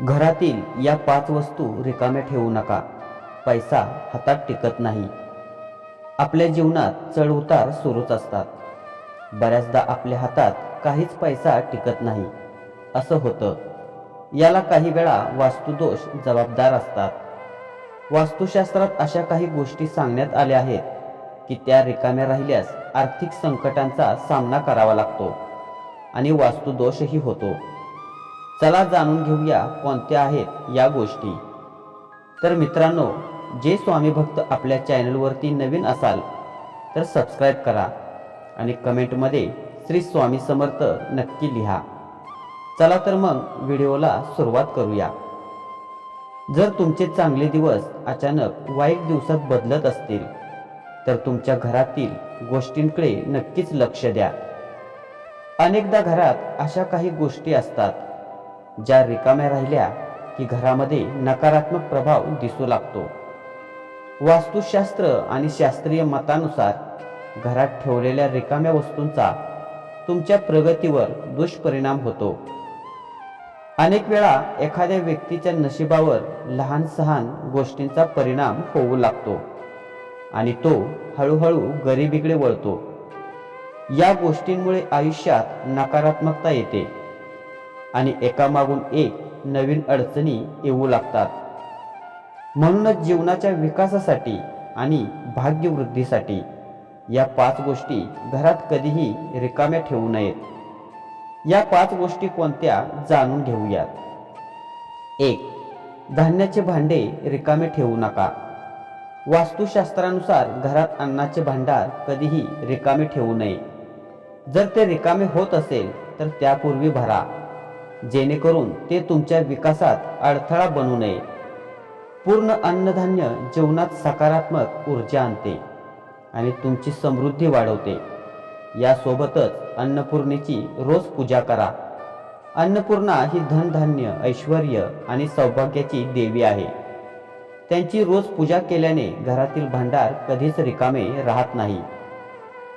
घरातील या पाच वस्तू रिकाम्या ठेवू नका. पैसा हातात टिकत नाही. आपल्या जीवनात चढ उतार सुरूच असतात. बऱ्याचदा आपल्या हातात काहीच पैसा टिकत नाही. असं होतं. याला काही वेळा वास्तुदोष जबाबदार असतात. वास्तुशास्त्रात अशा काही गोष्टी सांगण्यात आल्या आहेत की त्या रिकाम्या राहिल्यास आर्थिक संकटांचा सामना करावा लागतो आणि वास्तुदोषही होतो. चला जाणून घेऊया कोणत्या आहेत या गोष्टी. तर मित्रांनो जे स्वामी भक्त आपल्या चॅनलवरती नवीन असाल तर सबस्क्राईब करा आणि कमेंटमध्ये श्री स्वामी समर्थ नक्की लिहा. चला तर मग व्हिडिओला सुरुवात करूया. जर तुमचे चांगले दिवस अचानक वाईट दिवसात बदलत असतील तर तुमच्या घरातील गोष्टींकडे नक्कीच लक्ष द्या. अनेकदा घरात अशा काही गोष्टी असतात ज्या रिकाम्या राहिल्या की घरामध्ये नकारात्मक प्रभाव दिसू लागतो. वास्तुशास्त्र आणि शास्त्रीय मतानुसार घरात ठेवलेल्या रिकाम्या वस्तूंचा तुमच्या प्रगतीवर दुष्परिणाम होतो. अनेक वेळा एखाद्या व्यक्तीच्या नशिबावर लहान सहान गोष्टींचा परिणाम होऊ लागतो आणि तो हळूहळू गरिबीकडे वळतो. या गोष्टींमुळे आयुष्यात नकारात्मकता येते. आणि एकामागून एक नवीन अडचणी येऊ लागतात. म्हणूनच जीवनाच्या विकासासाठी आणि भाग्यवृद्धीसाठी या पाच गोष्टी घरात कधीही रिकाम्या ठेवू नयेत. या पाच गोष्टी कोणत्या जाणून घेऊयात. एक धान्याचे भांडे रिकामे ठेवू नका. वास्तुशास्त्रानुसार घरात अन्नाचे भांडार कधीही रिकामे ठेवू नये. जर ते रिकामे होत असेल तर त्यापूर्वी भरा. जेणेकरून ते तुमच्या विकासात अडथळा बनू नये. पूर्ण अन्नधान्य जीवनात सकारात्मक ऊर्जा आणते आणि तुमची समृद्धी वाढवते. यासोबतच अन्नपूर्णेची रोज पूजा करा. अन्नपूर्णा ही धनधान्य ऐश्वर आणि सौभाग्याची देवी आहे. त्यांची रोज पूजा केल्याने घरातील भांडार कधीच रिकामे राहत नाही.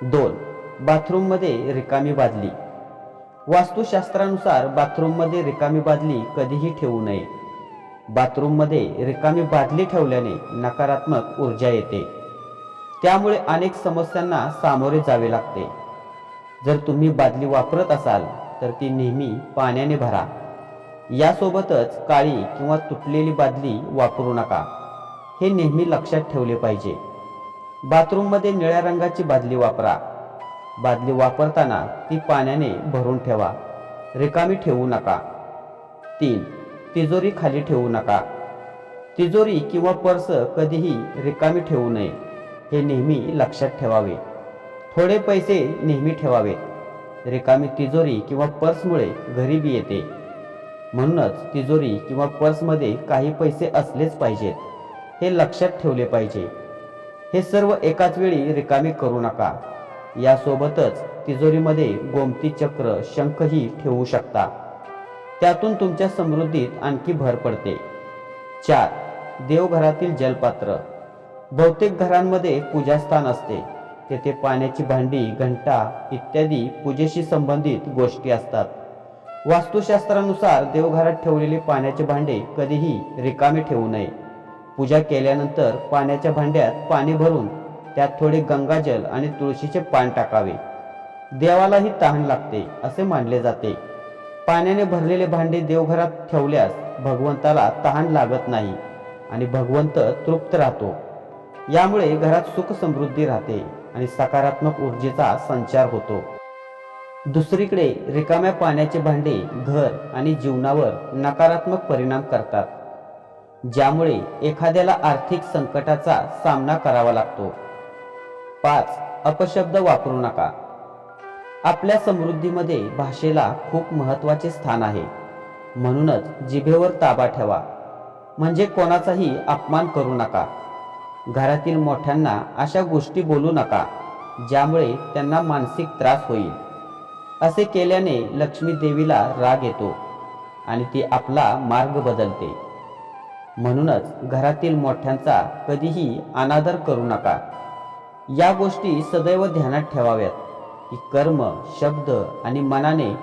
दोन बाथरूममध्ये रिकामी बादली. वास्तुशास्त्रानुसार बाथरूममध्ये रिकामी बादली कधीही ठेवू नये. बाथरूममध्ये रिकामी बादली ठेवल्याने नकारात्मक ऊर्जा येते. त्यामुळे अनेक समस्यांना सामोरे जावे लागते. जर तुम्ही बादली वापरत असाल तर ती नेहमी पाण्याने भरा. यासोबतच काळी किंवा तुटलेली बादली वापरू नका. हे नेहमी लक्षात ठेवले पाहिजे. बाथरूममध्ये निळ्या रंगाची बादली वापरा. बादली वापरताना ती पाण्याने भरून ठेवा. रिकामी ठेवू नका. तीन. तिजोरी खाली ठेवू नका. तिजोरी किंवा पर्स कधीही रिकामी ठेवू नये. हे नेहमी लक्षात ठेवावे. थोडे पैसे नेहमी ठेवावेत रिकामी तिजोरी किंवा पर्समुळे गरिबी येते. म्हणूनच तिजोरी किंवा पर्समध्ये काही पैसे असलेच पाहिजेत. हे लक्षात ठेवले पाहिजे. हे सर्व एकाच वेळी रिकामी करू नका. यासोबतच तिजोरीमध्ये गोमती चक्र शंखही ठेवू शकता. त्यातून तुमच्या समृद्धीत आणखी भर पडते. चार. देवघरातील जलपात्र. बहुतेक घरांमध्ये पूजास्थान असते. तेथे पाण्याची भांडी घंटा इत्यादी पूजेशी संबंधित गोष्टी असतात. वास्तुशास्त्रानुसार देवघरात ठेवलेले पाण्याचे भांडे कधीही रिकामे ठेवू नये. पूजा केल्यानंतर पाण्याच्या भांड्यात पाणी भरून त्यात थोडे गंगाजल आणि तुळशीचे पान टाकावे. देवालाही तहान लागते असे मानले जाते. पाण्याने भरलेले भांडे देवघरात ठेवल्यास भगवंताला तहान लागत नाही आणि भगवंत तृप्त राहतो. यामुळे घरात सुख समृद्धी राहते आणि सकारात्मक ऊर्जेचा संचार होतो. दुसरीकडे रिकाम्या पाण्याचे भांडे घर आणि जीवनावर नकारात्मक परिणाम करतात ज्यामुळे एखाद्याला आर्थिक संकटाचा सामना करावा लागतो. पाच अपशब्द वापरू नका. आपल्या समृद्धीमध्ये भाषेला खूप महत्त्वाचे स्थान आहे. म्हणूनच जिभेवर ताबा ठेवा. म्हणजे कोणाचाही अपमान करू नका. घरातील मोठ्यांना अशा गोष्टी बोलू नका ज्यामुळे त्यांना मानसिक त्रास होईल. असे केल्याने लक्ष्मी देवीला राग येतो आणि ती आपला मार्ग बदलते. म्हणूनच घरातील मोठ्यांचा कधीही अनादर करू नका. या गोष्टी सदैव ध्यानात ठेवाव्यात की कर्म शब्द आणि मनाने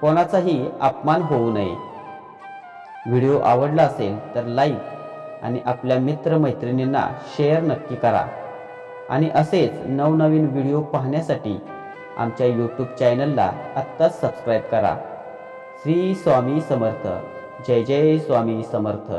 कोणाचाही अपमान होऊ नये. व्हिडिओ आवडला असेल तर लाईक आणि आपल्या मित्रमैत्रिणींना शेअर नक्की करा. आणि असेच नवनवीन व्हिडिओ पाहण्यासाठी आमच्या यूट्यूब चॅनलला आत्ताच सबस्क्राईब करा. श्री स्वामी समर्थ. जय जय स्वामी समर्थ.